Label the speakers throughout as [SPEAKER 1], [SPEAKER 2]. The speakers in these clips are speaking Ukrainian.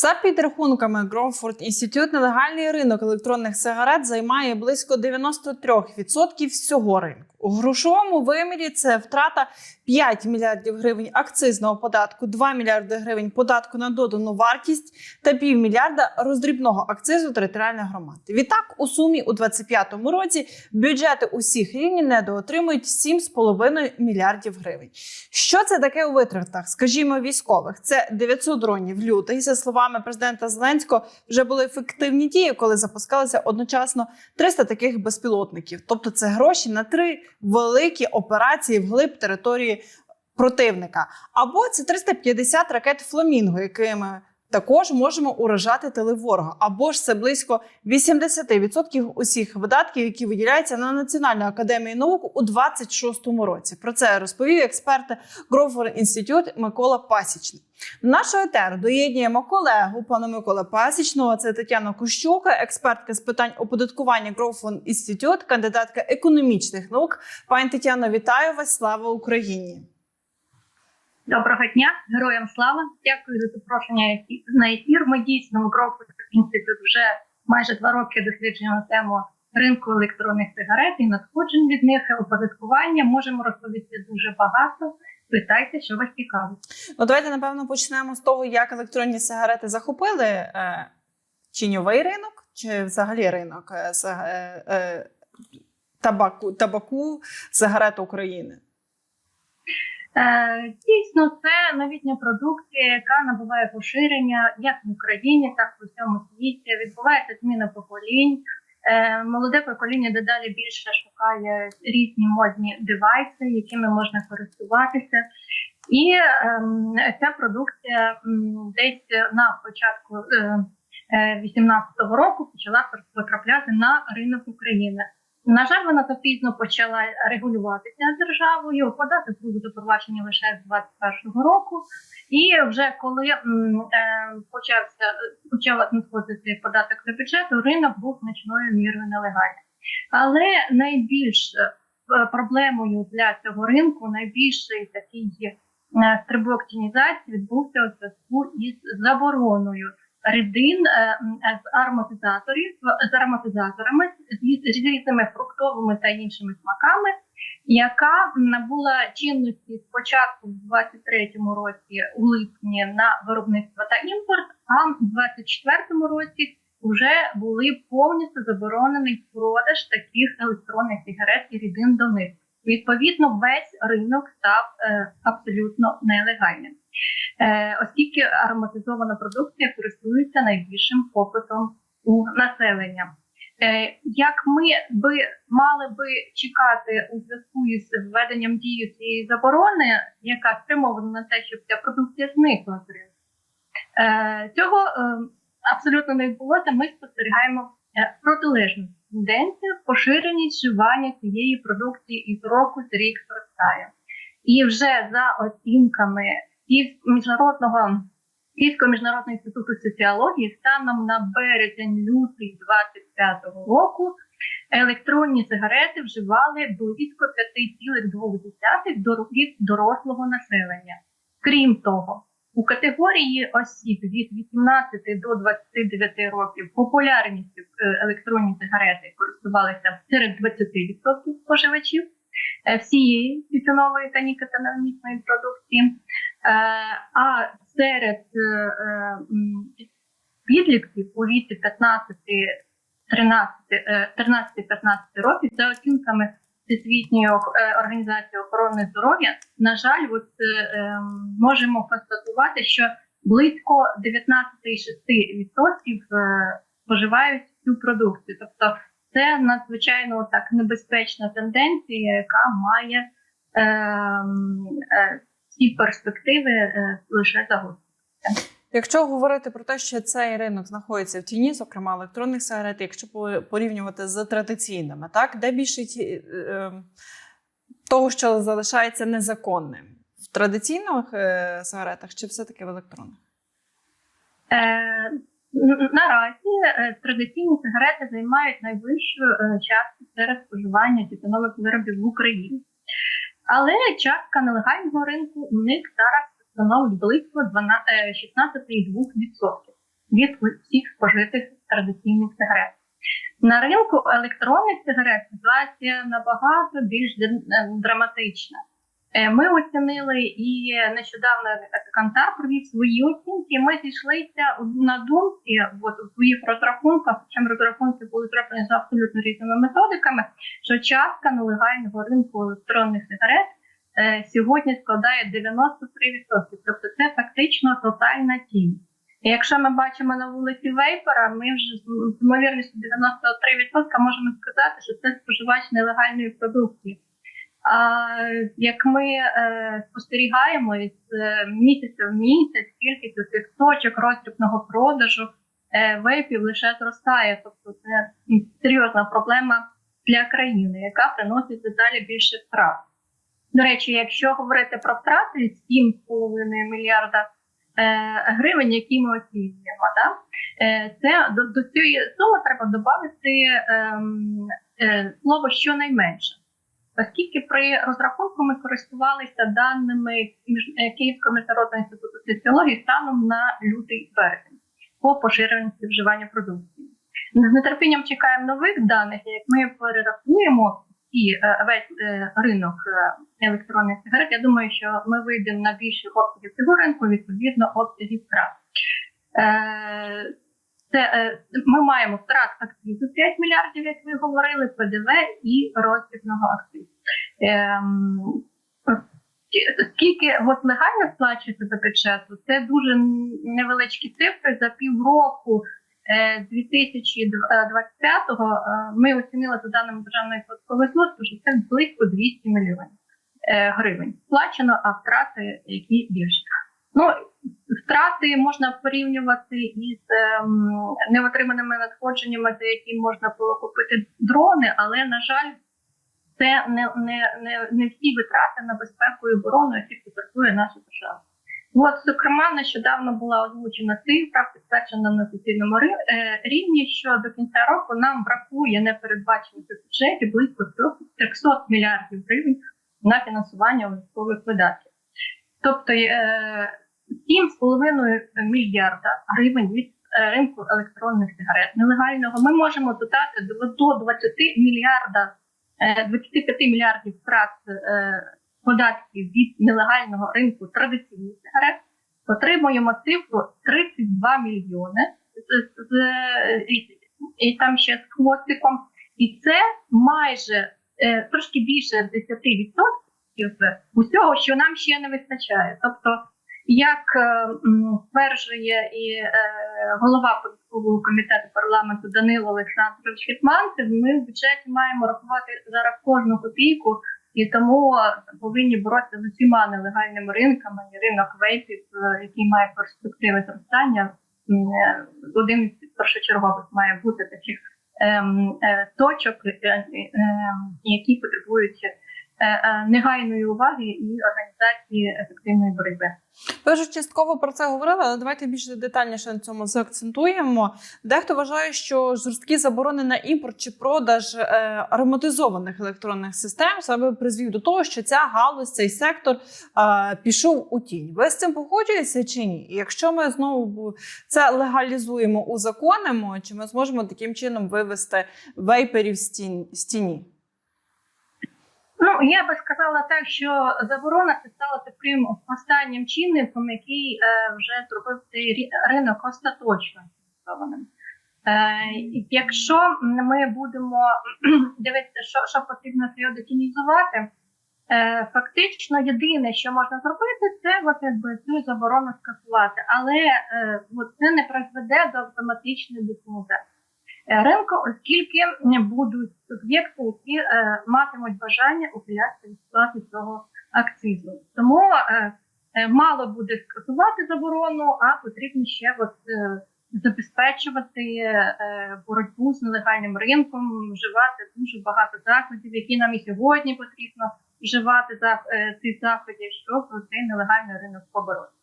[SPEAKER 1] За підрахунками Громфорд Інститут, нелегальний ринок електронних сигарет займає близько 93% всього ринку. У грошовому вимірі це втрата 5 мільярдів гривень акцизного податку, 2 мільярди гривень податку на додану вартість та півмільярда роздрібного акцизу територіальних громад. Відтак, у сумі у 2025 році бюджети усіх рівнів недоотримують 7,5 мільярдів гривень. Що це таке у витратах? Скажімо, військових це 900 дронів лютий. За словами президента Зеленського, вже були ефективні дії, коли запускалися одночасно 300 таких безпілотників. Тобто, це гроші на три великі операції вглиб території противника. Або це 350 ракет Фламінго, якими також можемо уражати тили ворога. Або ж це близько 80% усіх видатків, які виділяються на Національну академію наук у 26-му році. Про це розповів експерт Грофор Інститут Микола Пасічний. До нашого етеру доєднуємо колегу пана Микола Пасічного. Це Тетяна Кущука, експертка з питань оподаткування Грофон Інститут, кандидатка економічних наук. Пані Тетяно, вітаю вас! Слава Україні!
[SPEAKER 2] Доброго дня, героям слава! Дякую за запрошення на ефір. Ми дійсно в Грофорд інститут вже майже два роки досліджуємо тему ринку електронних сигарет і надходжень від них оподаткування. Можемо розповісти дуже багато. Питайте, що вас цікавить.
[SPEAKER 1] Ну, давайте напевно почнемо з того, як електронні сигарети захопили е, тіньовий ринок, чи взагалі ринок е, е, е, табаку, табаку сигарет України.
[SPEAKER 2] Е, Дійсно, це новітня продукція, яка набуває поширення як в Україні, так і у всьому світі. Відбувається зміна поколінь. Е, Молоде покоління дедалі більше шукає різні модні девайси, якими можна користуватися. І ем, ця продукція десь на початку е, 18-го року почала потрапляти на ринок України. На жаль, вона запізно почала регулюватися державою, подати до запровадження лише з 21-го року. І вже коли е, почався почав надходити податок до бюджету, ринок був значною мірою нелегальним. Але найбільш е, проблемою для цього ринку, найбільший такий е, стрибок тінізації відбувся у зв'язку із забороною рідин е, з ароматизаторів з ароматизаторами з різними фруктовими та іншими смаками, яка набула чинності спочатку в 23-му році у липні на виробництво та імпорт, а в 24-му році вже були повністю заборонений продаж таких електронних сигарет і рідин до них. Відповідно, весь ринок став е, абсолютно нелегальним. Е, оскільки ароматизована продукція користується найбільшим попитом у населення. Е, як ми би мали би чекати у зв'язку із введенням дії цієї заборони, яка спрямована на те, щоб ця продукція зникла з ринку, е, цього е, абсолютно не відбулося. Ми спостерігаємо е, тенденцію, поширеність вживання цієї продукції із року з рік зростає. І вже за оцінками міжнародного Київського міжнародного інституту соціології станом на березень-лютий 25-го року електронні сигарети вживали близько 5,2 до років дорослого населення. Крім того, у категорії осіб від 18 до 29 років популярністю е, електронні сигарети користувалися серед 20% споживачів е, всієї тютюнової та нікотиномісної продукції. Е, А серед підлітків у віці 15 13 е, 13-15 років за оцінками Всесвітньої ох- е, організації охорони здоров'я, на жаль, от, е, е, можемо констатувати, що близько 19,6% е, споживають цю продукцію. Тобто це надзвичайно так небезпечна тенденція, яка має е, е, ці перспективи е, лише загострювати.
[SPEAKER 1] Якщо говорити про те, що цей ринок знаходиться в тіні, зокрема електронних сигарет, якщо порівнювати з традиційними, так де більше ті, е, е, того, що залишається незаконним в традиційних е, сигаретах, чи все-таки в електронних?
[SPEAKER 2] Е, наразі традиційні сигарети займають найвищу частку серед споживання тютюнових виробів в Україні. Але частка нелегального ринку у них зараз становить близько 12, е, 16,2%. від усіх спожитих традиційних сигарет. На ринку електронних сигарет ситуація набагато більш драматична. Е, Ми оцінили і нещодавно Кантар провів свої оцінки. Ми зійшлися на думці от, у своїх розрахунках, причому розрахунки були зроблені за абсолютно різними методиками, що частка нелегального ринку електронних сигарет е, сьогодні складає 93%. Тобто це фактично тотальна тінь. І якщо ми бачимо на вулиці Вейпера, ми вже з з ймовірністю 93% можемо сказати, що це споживач нелегальної продукції. А як ми е, спостерігаємо із е, місяця в місяць, кількість цих точок роздрібного продажу е, вейпів лише зростає. Тобто це серйозна проблема для країни, яка приносить дедалі більше втрат. До речі, якщо говорити про втрати 7,5 мільярда е, гривень, які ми оцінюємо, да? е, це до, до цієї суми треба додати ем, е, слово щонайменше. Оскільки при розрахунку ми користувалися даними Київського міжнародного інституту соціології станом на лютий березень по поширеності вживання продукції. З нетерпінням чекаємо нових даних, як ми перерахуємо і е, весь е, ринок е, електронних сигарет. Я думаю, що ми вийдемо на більші обсяги цього ринку, відповідно обсягів втрат. Це ми маємо втрат акцизу 5 мільярдів, як ви говорили, ПДВ і роздрібного акцизу. Ем, Скільки от легально сплачується за бюджету, це дуже невеличкі цифри. За півроку 2025-го е, ми оцінили за даними Державної податкової служби, що це близько 200 мільйонів е, гривень. Сплачено, а втрати які більші. Ну, втрати можна порівнювати із ем, неотриманими надходженнями, за які можна було купити дрони, але на жаль, це не, не, не, не всі витрати на безпеку і оборону, які потребує наша держава. От, зокрема, нещодавно була озвучена цифра, підтверджена на офіційному е, рівні, що до кінця року нам бракує непередбачених у бюджеті близько 300 мільярдів гривень на фінансування військових видатків. Тобто е, 7,5 мільярда гривень від е, ринку електронних сигарет нелегального ми можемо додати до, до 20 мільярда, е, 25 мільярдів втрат е, податків від нелегального ринку традиційних сигарет. Отримуємо цифру 32 мільйони з, і, там ще з хвостиком. І це майже е, трошки більше 10% усього, що нам ще не вистачає. Тобто, як е, стверджує і е, голова податкового комітету парламенту Данило Олександрович Гетманцев, ми в бюджеті маємо рахувати зараз кожну копійку, і тому повинні боротися з усіма нелегальними ринками. Ринок вейпів, е, який має перспективи зростання, е, один із першочергових має бути таких ем, е, точок, е, е, ем, які потребують е, е, негайної уваги і організації ефективної боротьби.
[SPEAKER 1] Ви вже частково про це говорили, але давайте більш детальніше на цьому заакцентуємо. Дехто вважає, що жорсткі заборони на імпорт чи продаж е, ароматизованих електронних систем саме призвів до того, що ця галузь, цей сектор е, пішов у тінь. Ви з цим погоджуєтеся чи ні? Якщо ми знову це легалізуємо, узаконимо, чи ми зможемо таким чином вивести вейперів з тіні?
[SPEAKER 2] Ну я би сказала так, що заборона це стала таким останнім чинником, який е, вже зробив цей ринок остаточно. Е, якщо ми будемо дивитися, що, що потрібно його детінізувати, е, фактично єдине, що можна зробити, це от, якби, цю заборону скасувати, але е, от, це не призведе до автоматичної детінізації е, ринку, оскільки не будуть суб'єкти, які е, матимуть бажання ухилятися від сплати цього акцизу. Тому е, е, мало буде скасувати заборону, а потрібно ще от, забезпечувати боротьбу з нелегальним ринком, вживати дуже багато заходів, які нам і сьогодні потрібно вживати за цих заходів, щоб цей нелегальний ринок побороти.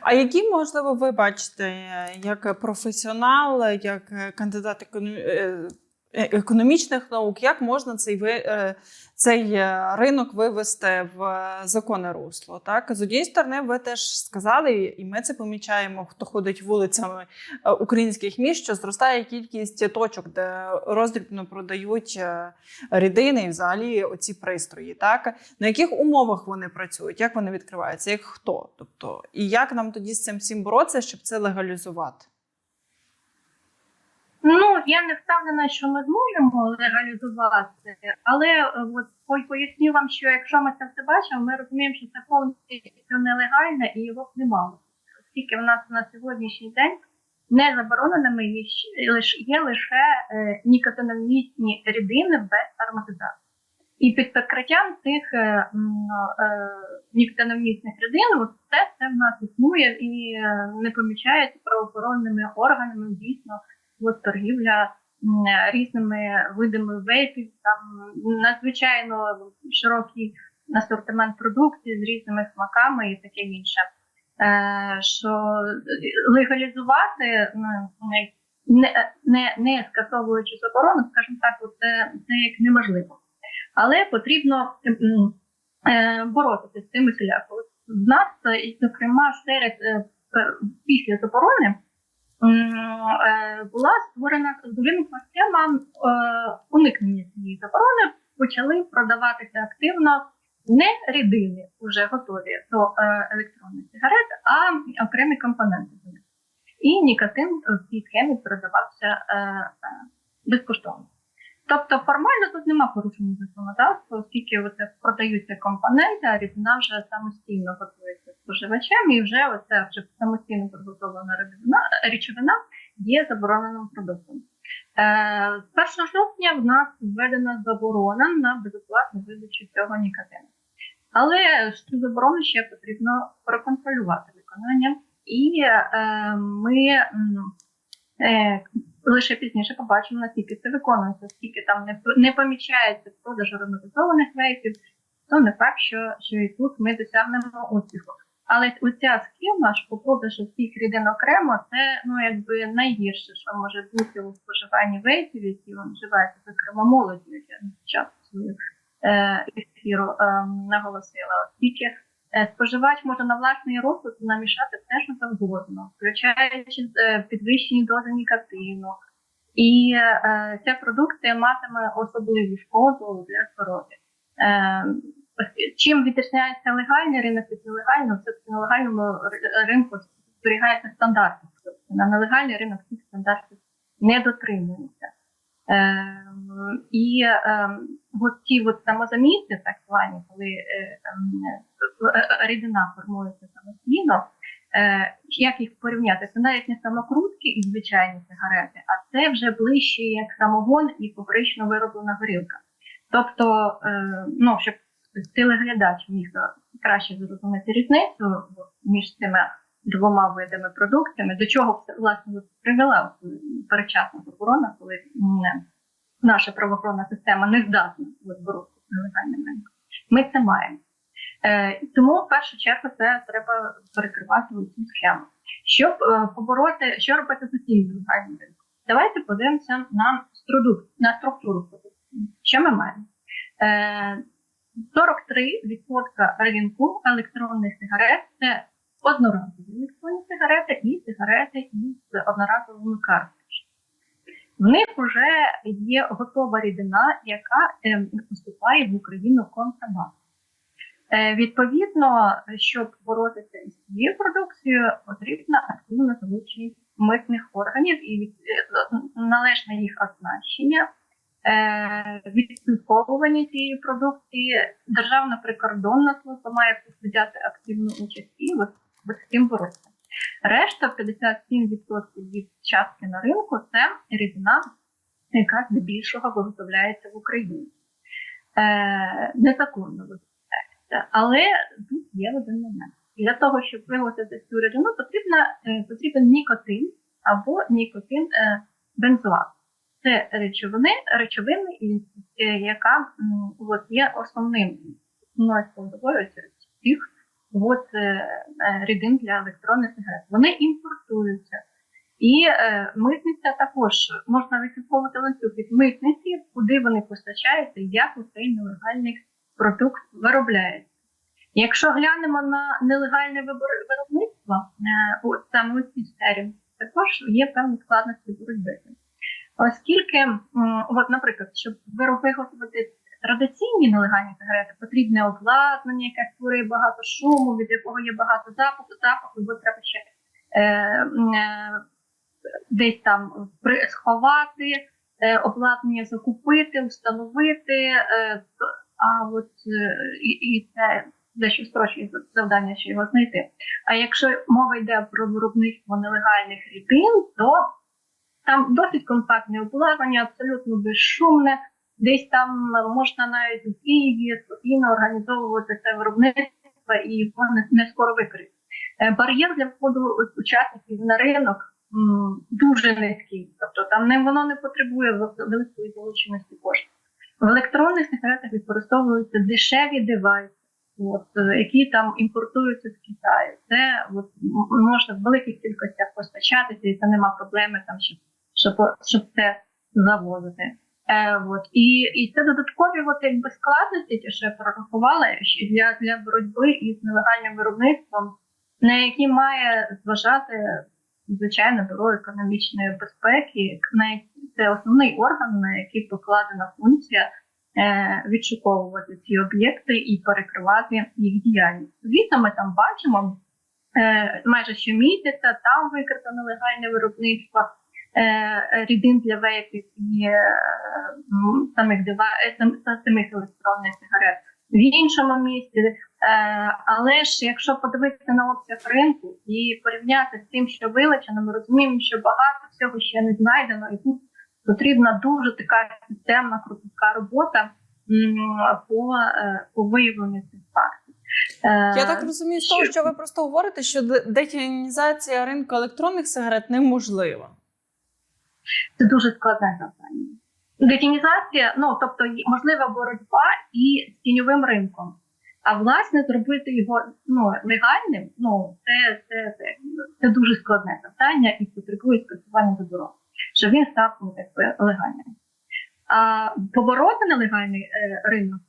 [SPEAKER 1] А які можливо ви бачите е, як професіонал, як е, кандидат економ- е, е, економічних наук, як можна цей е, цей е, ринок вивести в е, законне русло. Так з однієї сторони, ви теж сказали, і ми це помічаємо, хто ходить вулицями е, українських міст, що зростає кількість точок, де роздрібно продають е, рідини і взагалі оці пристрої. Так на яких умовах вони працюють, як вони відкриваються, як хто? Тобто, і як нам тоді з цим всім боротися, щоб це легалізувати?
[SPEAKER 2] Ну я не впевнена, що ми зможемо легалізувати, але е, от поясню вам, що якщо ми це все бачимо, ми розуміємо, що це повністю нелегальне і його б не мало. Оскільки в нас на сьогоднішній день не забороненими є, є лише е, нікотиномісні рідини без ароматизації. І під прикриттям цих е, е, нікотиномісних рідин, це, це в нас існує і е, не помічається правоохоронними органами дійсно от торгівля різними видами вейпів, там надзвичайно широкий асортимент продукції з різними смаками і таке інше. Е, що легалізувати не, не, не скасовуючи заборону, скажімо так, це, це як неможливо. Але потрібно е, боротися з цими всілякою. В нас, е, зокрема, серед після заборони була створена виникла схема е, уникнення цієї заборони. Почали продаватися активно не рідини, вже готові до е, електронних сигарет, а окремі компоненти. до них. І нікотин в цій схемі продавався е, е, безкоштовно. Тобто формально тут нема порушення законодавства, оскільки продаються компоненти, а рідина вже самостійно готується споживачем, і вже оця вже самостійно підготовлена речовина, є забороненим продуктом. Е, з 1 жовтня в нас введена заборона на безоплатну видачу цього нікотину. Але цю заборону ще потрібно проконтролювати виконання, і е, ми е, лише пізніше побачимо, наскільки це виконується, скільки там не, не помічається продаж ароматизованих вейпів, то не факт, що, що і тут ми досягнемо успіху. Але оця схема ж по продажу всіх рідин окремо, це ну якби найгірше, що може бути у споживанні вейпів, які вживаються, зокрема молоді, я початку свою е, ефіру е, наголосила, оскільки е, споживач може на власний розсуд намішати все, що завгодно, включаючи підвищені дози нікотину. І ця продукція матиме особливу шкоду для здоров'я. Чим відрізняється легальний ринок від нелегального, все на легальному ринку зберігається стандарти. Тобто на нелегальний ринок цих стандартів не дотримуються. Ем, і ем, от ті от самозаміси, так звані, коли ем, е, рідина формується самостійно, е, як їх порівняти? Це навіть не самокрутки і звичайні сигарети, а це вже ближче як самогон і фабрично вироблена горілка. Тобто, е, ну, щоб телеглядач міг краще зрозуміти різницю між цими двома видами продукціями, до чого власне привела перечасна заборона, коли м, наша правоохоронна система не здатна от, боротися з нелегальним ринком. Ми це маємо. Е, тому в першу чергу це треба перекривати цю схему. Щоб е, побороти, що робити з усім нелегальним ринком? Давайте подивимося на на структуру продукції. Що ми маємо? Е, 43% ринку електронних сигарет це одноразові електронні сигарети і сигарети із одноразовими карточками. В них вже є готова рідина, яка е, поступає в Україну контрабандою. Е, відповідно, щоб боротися із цією продукцією, потрібно активно залучення митних органів і е, належне їх оснащення, відслідковування цієї продукції. Державна прикордонна служба має тут взяти активну участь і з цим боротися. Решта 57% від частки на ринку це рідина, яка здебільшого виготовляється в Україні. Е, незаконно виготовляється. Але тут є один момент. Для того, щоб виготовити цю рідину, потрібна, е, потрібен нікотин або нікотин е, бензоат. Це речовини, речовини, е, яка от, є основним основною складовою цих от, е, е, рідин для електронних сигарет. Вони імпортуються. І е, митниця також можна відслідковувати ланцюг від митниці, куди вони постачаються, як цей нелегальний продукт виробляється. Якщо глянемо на нелегальне виробництво, е, от саме у цій сфері, також є певні складності боротьби. Оскільки, от, наприклад, щоб виготовити традиційні нелегальні сигарети, потрібне обладнання, яке створює багато шуму, від якого є багато запаху, запаху, бо треба ще е, е, десь там сховати, е, обладнання закупити, встановити. Е, а от е, і, це дещо строчує завдання, що його знайти. А якщо мова йде про виробництво нелегальних рідин, то там досить компактне обладнання, абсолютно безшумне. Десь там можна навіть у Києві спокійно організовувати це виробництво і воно не, скоро викриється. Е, Бар'єр для входу учасників на ринок дуже низький, тобто там не воно не потребує великої залученості коштів. В електронних сигаретах використовуються дешеві девайси, от, е, які там імпортуються з Китаю. Це от, можна в великих кількостях постачатися, і це нема проблеми там, щоб, щоб, щоб це завозити. Е, от. І, і це додаткові от, якби, складності, ті, що я прорахувала для, для боротьби із нелегальним виробництвом, на які має зважати звичайно бюро економічної безпеки. Це основний орган, на який покладена функція е, відшуковувати ці об'єкти і перекривати їх діяльність. Звісно, ми там бачимо е, майже щомісяця там викрито нелегальне виробництво рідин для вейпів і е, самих дива, е, самих електронних сигарет в іншому місці. Е, але ж якщо подивитися на обсяг ринку і порівняти з тим, що вилучено, ми розуміємо, що багато всього ще не знайдено, і тут потрібна дуже така системна кропітка робота по, е, по виявленню цих фактів. Е,
[SPEAKER 1] Я так розумію, з того,
[SPEAKER 2] що-
[SPEAKER 1] ви просто говорите, що де- детінізація ринку електронних сигарет неможлива.
[SPEAKER 2] Це дуже складне завдання. Детінізація, ну тобто можлива боротьба і з тіньовим ринком. А власне зробити його ну, легальним, ну це, це, це, це дуже складне завдання і потребує скасування бюро, щоб він став ну, якби, легальним. А побороти нелегальний е, ринок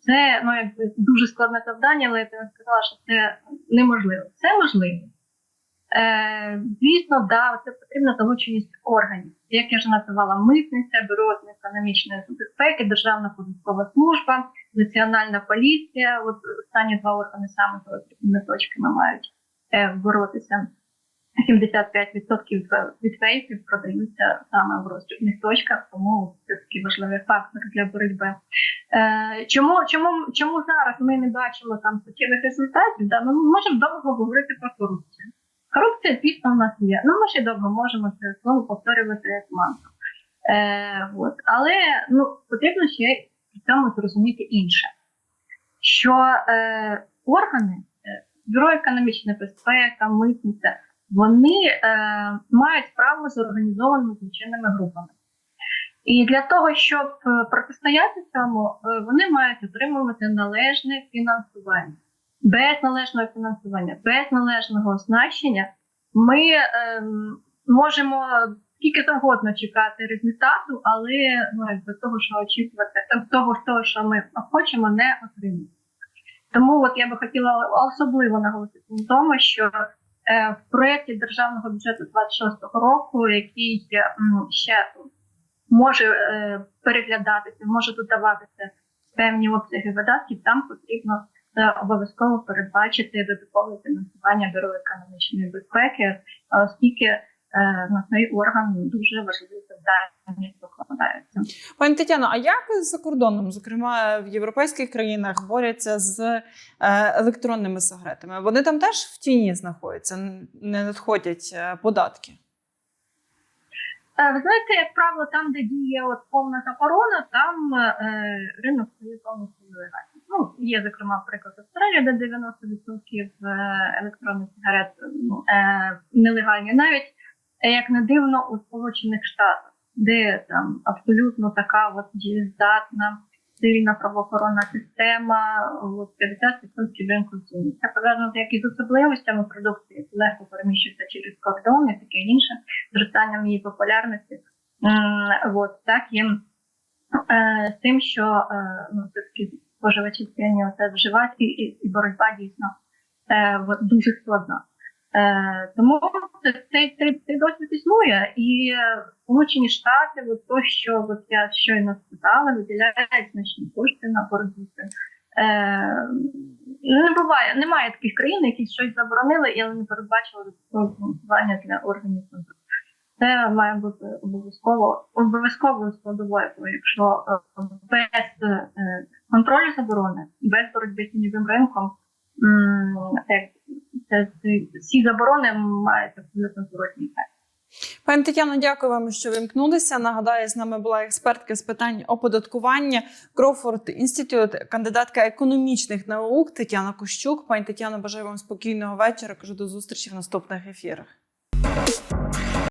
[SPEAKER 2] це ну, якби, дуже складне завдання, але я сказала, що це неможливо. Це можливо. Е, звісно, да, це потрібна залученість органів. Як я вже називала, митниця, бюро з економічної безпеки, Державна податкова служба, національна поліція. От останні два органи саме з точками мають е, боротися. 75% від фейків продаються саме в роздрібних точках, тому це такий важливий фактор для боротьби. Е, чому, чому, чому зараз ми не бачимо там суттєвих результатів? Да? Ми можемо довго говорити про корупцію. Корупція, звісно, у нас є. Ну, ми ще довго можемо це слово повторювати як мантру. Е, от. Але ну, потрібно ще при цьому зрозуміти інше, що е, органи, е, Бюро економічної безпеки, митниця, вони е, мають справу з організованими злочинними групами. І для того, щоб е, протистояти цьому, е, вони мають отримувати належне фінансування. Без належного фінансування, без належного оснащення ми е, можемо скільки завгодно чекати результату, але ну, якби того, що очікувати, е, того, того, що ми хочемо, не отримати. Тому от я би хотіла особливо наголосити на тому, що е, в проєкті державного бюджету 26-го року, який ще може е, переглядатися, може додаватися певні обсяги видатків, там потрібно е, обов'язково передбачити додаткове фінансування бюро економічної безпеки, оскільки е, на цей орган дуже важливі завдання покладаються.
[SPEAKER 1] Пані Тетяно, а як за кордоном, зокрема в європейських країнах, борються з е, електронними сигаретами? Вони там теж в тіні знаходяться, не надходять е, податки.
[SPEAKER 2] Е, Ви знаєте, як правило, там, де діє от повна заборона, там е, ринок стає повністю нелегальним. Ну, є, зокрема, приклад Австралії, де 90% е, електронних сигарет ну, е, нелегальні. Навіть е, як не дивно, у Сполучених Штатах, де там абсолютно така от дієздатна, сильна правоохоронна система, от 50% ринку ціни. Це пов'язано як із особливостями продукції, легко переміщується через кордон і таке інше. зростанням її популярності. От так і е, з тим, що е, ну, все-таки споживачі повинні це вживати, і, і, і боротьба дійсно е, дуже складна. Е, тому це- цей, цей, цей досвід існує, і е, Сполучені Штати, от то, що от я щойно сказала, виділяють значні кошти на боротьбу. Е, не буває, немає таких країн, які щось заборонили але не передбачили фінансування для органів контролю. Це має бути обов'язково обов'язковою складовою, якщо е, без е, контролю заборони, без боротьби з тіньовим ринком, це, ці заборони мають абсолютно зворотній ефект.
[SPEAKER 1] Пані Тетяно, дякую вам, що вимкнулися. Нагадаю, з нами була експертка з питань оподаткування Крофорд Інститут, кандидатка економічних наук Тетяна Кощук. Пані Тетяно, бажаю вам спокійного вечора. Кажу до зустрічі в наступних ефірах.